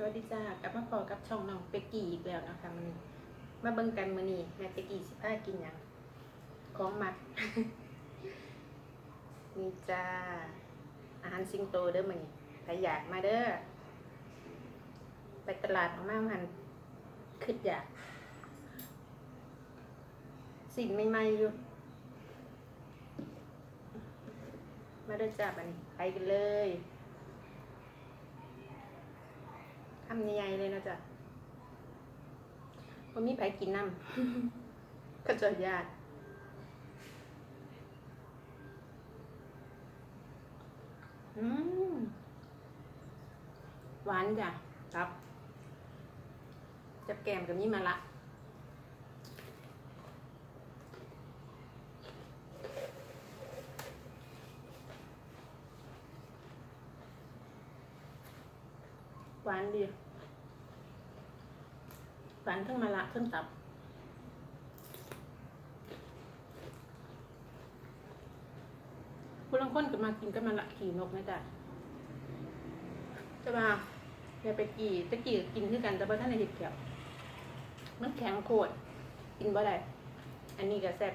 สวัสดีจ้ากลับมาพอกับช่องน้องเป็กกี้อีกแล้วนะคะมันมาเบิ่งกันมื้อนี้แม่เป็กกี้สิพากินหยังของมักนี่จ้าอาหารสิงโตเด้อมื้อนี้ใครอยากมาเด้อไปตลาดออกมามันคิดอยากสิ่งใหม่ๆอยู่มาเด้อจ้าบัดนี้ไปกันเลย คำใหญ่ๆเลยนะจ๊ะวันมีไปกินน้ำก็จะญาติอืมหวานจ้ะครับจับแกมกับนี่มาละ หวานดีหวานทั้งมะละทั้งตับผู้ลางคนก็มากินก็มะละขี่นกนะจ๊ะจะมาอย่าไปกี่ตะกี้ก็กินคือกันแต่ว่าท่านในเห็ดเขียวมันแข็งโคตรกินบ่ได้อันนี้ก็แซ่บ